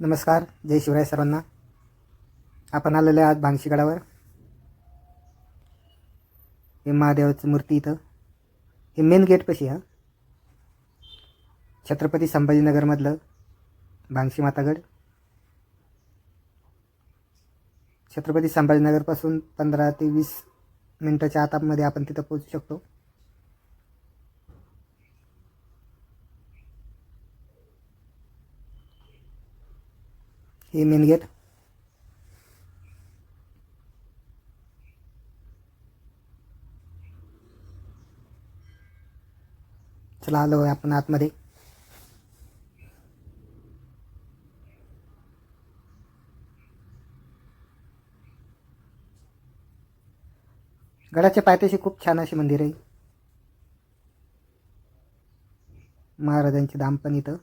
नमस्कार जय शिवराय सर्वांना. आपण आलेलो आहे आज भांगशीगडावर हे महादेवाची मूर्ती इथं. हे मेन गेटपाशी हा. छत्रपती संभाजीनगरमधलं भांगशी मातागड. छत्रपती संभाजीनगरपासून पंधरा ते वीस मिनटाच्या आतामध्ये आपण तिथं पोहोचू शकतो. हे मेन गेट चला आलो आहे आपण आतमध्ये गडाच्या पायथ्याशी खूप छान असे मंदिर आहे महाराजांचे दाम पण इथं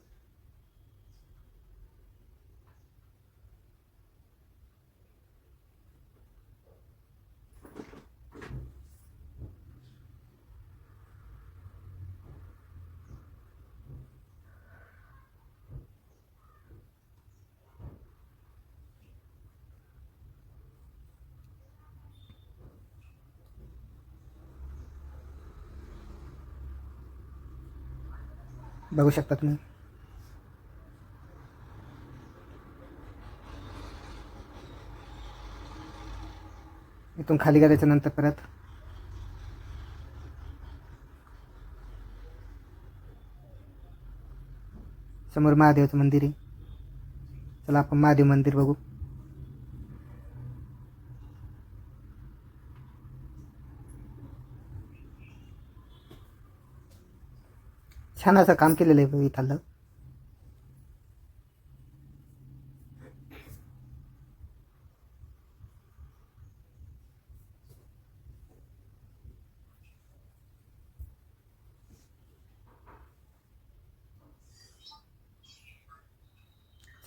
बघू शकता तुम्ही. इथून खाली गेल्याच्यानंतर परत. समोर महादेवाचं मंदिर आहे. चला आपण महादेव मंदिर बघू. छान असं काम केलेलं आहे बघ इथलं.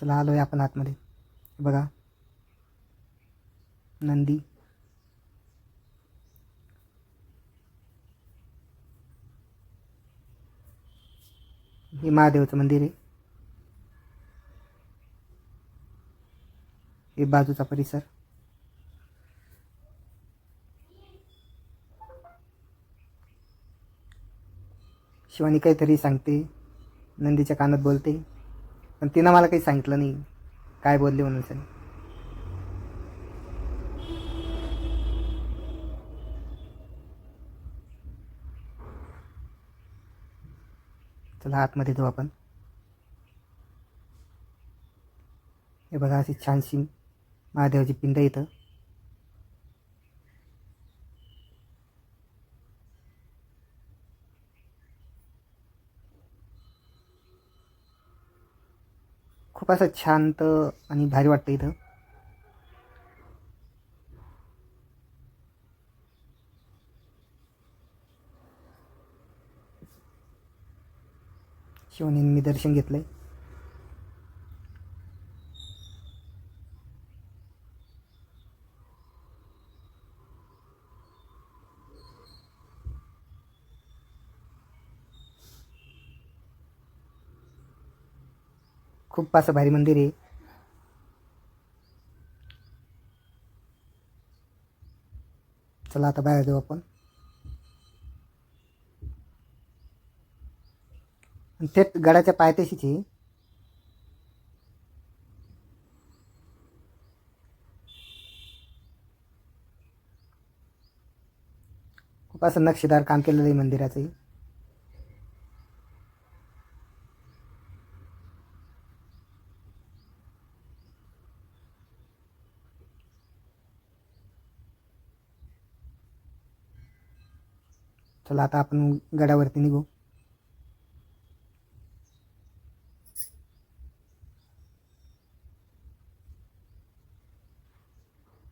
चला आलोय आपण आतमध्ये. बघा. नंदी. हे महादेवाचं मंदिर आहे. हे बाजूचा परिसर. शिवानी काहीतरी सांगते नंदीच्या कानात बोलते पण तिनं मला काही सांगितलं नाही. काय बोलले म्हणून सर चला आतमध्ये जाऊ आपण. हे बघा अशी छानशी महादेवाची पिंड इथं. खूप असं शांत आणि भारी वाटतं इथं. शिवनेने मी दर्शन घेतलंय. खूप असं भारी मंदिर आहे. चला आता बाहेर जाऊ आपण. थेट गडाच्या पायथ्याशीच आहे. खूप असं नक्षीदार काम केलेलं आहे मंदिराचंही चला आता आपण गडावरती निघू.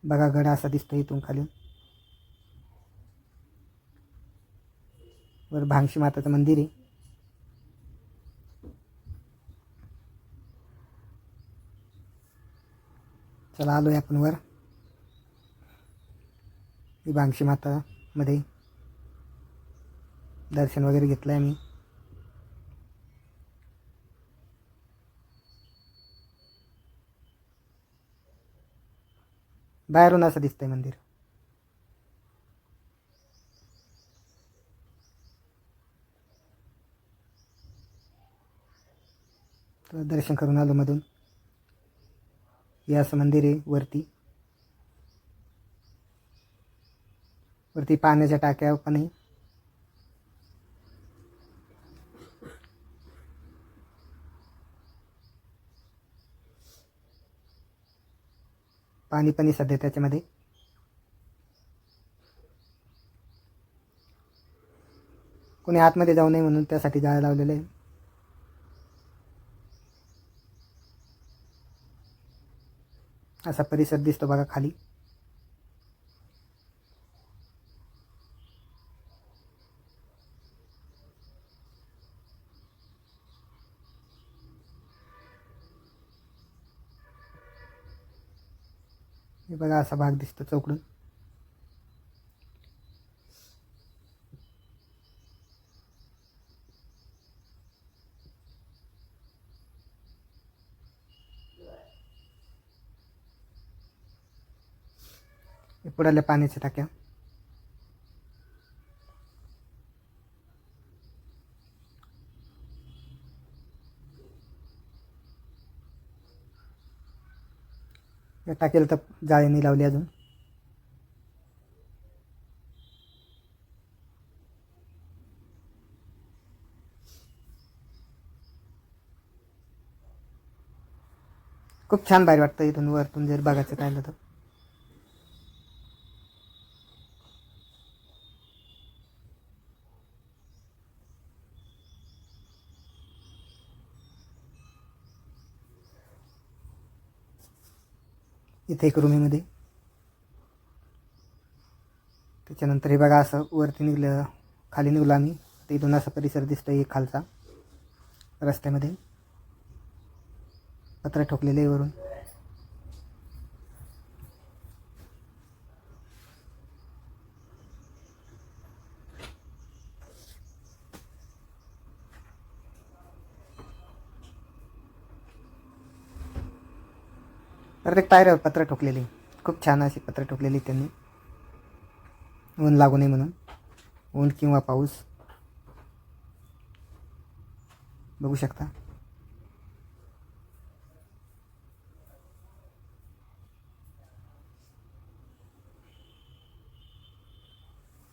बघा गड असा दिसतो इथून खाली. वर भांगशी माताचं मंदिर आहे. चला आलोय आपण वर. ही भांगशी मातामध्ये दर्शन वगैरे घेतलं आहे मी. बाहेरून असं दिसतंय मंदिर. तर दर्शन करून आलो मधून. हे असं मंदिर आहे वरती. वरती पाण्याच्या टाक्या पण आहे. पाणी पण आहे सध्या त्याच्यामध्ये. कोणी आतमध्ये जाऊ नये म्हणून त्यासाठी जाळं लावलेलं आहे. असा परिसर दिसतो बघा खाली. हे बघा असा भाग दिसतो चौकडून. हे पुढाल्या पाण्याच्या टाक्या. या तर जाळी नाही लावली अजून. खूप छान बाहेर वाटतं इथून वरतून जर बघायचं राहिलं तर. इथे एक रुमीमध्ये त्याच्यानंतर हे बघा असं वरती निघलं खाली निघलो आम्ही. तर इथून असा परिसर दिसतो एक खालचा. रस्त्यामध्ये. पत्र ठोकलेले आहे वरून. प्रत्येक पायऱ्यावर पत्र ठोकलेली. खूप छान अशी पत्र ठोकलेली त्यांनी. ऊन लागू नये म्हणून. ऊन किंवा पाऊस. बघू शकता.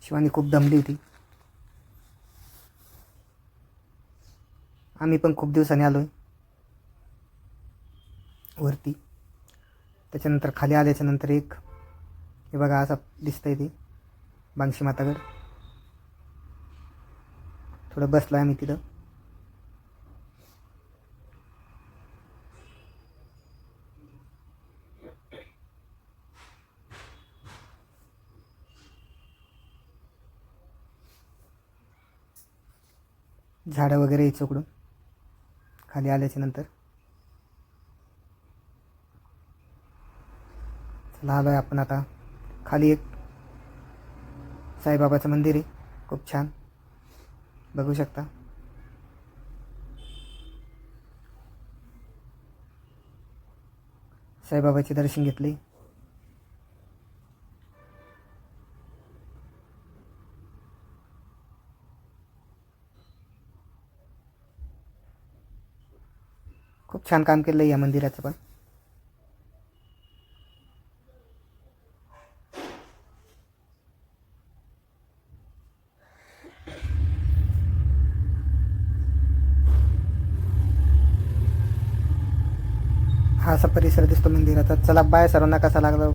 शिवानी खूप दमली होती. आम्ही पण खूप दिवसांनी आलोय. वरती. त्याच्यानंतर खाली आल्याच्यानंतर एक हे बघा असं दिसतंय ते बांगशी मातागड थोडं बसलो मी तिथं. झाडं वगैरे यायचं उकडून खाली आल्याच्यानंतर. चला आलो आहे आपण आता. खाली एक साईबाबाचं मंदिर आहे. खूप छान. बघू शकता. साईबाबाचे दर्शन घेतले. खूप छान काम केलं या मंदिराचं पण हा असा परिसर दिसतो मंदिराचा. चला बाय. सर्वांना कसा लागला